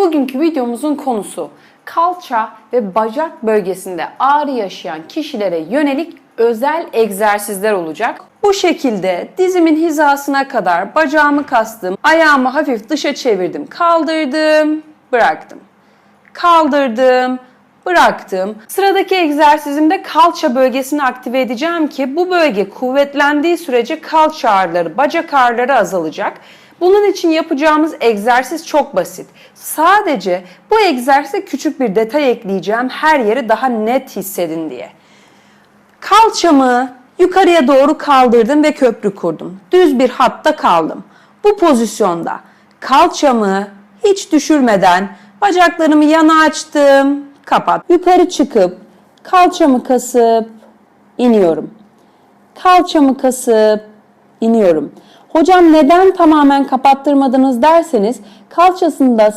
Bugünkü videomuzun konusu kalça ve bacak bölgesinde ağrı yaşayan kişilere yönelik özel egzersizler olacak. Bu şekilde dizimin hizasına kadar bacağımı kastım, ayağımı hafif dışa çevirdim, kaldırdım, bıraktım. Kaldırdım, bıraktım. Sıradaki egzersizimde kalça bölgesini aktive edeceğim ki bu bölge kuvvetlendiği sürece kalça ağrıları, bacak ağrıları azalacak. Bunun için yapacağımız egzersiz çok basit. Sadece bu egzersize küçük bir detay ekleyeceğim her yeri daha net hissedin diye. Kalçamı yukarıya doğru kaldırdım ve köprü kurdum. Düz bir hatta kaldım. Bu pozisyonda kalçamı hiç düşürmeden bacaklarımı yana açtım, kapat. Yukarı çıkıp kalçamı kasıp iniyorum. Kalçamı kasıp iniyorum. Hocam neden tamamen kapattırmadınız derseniz kalçasında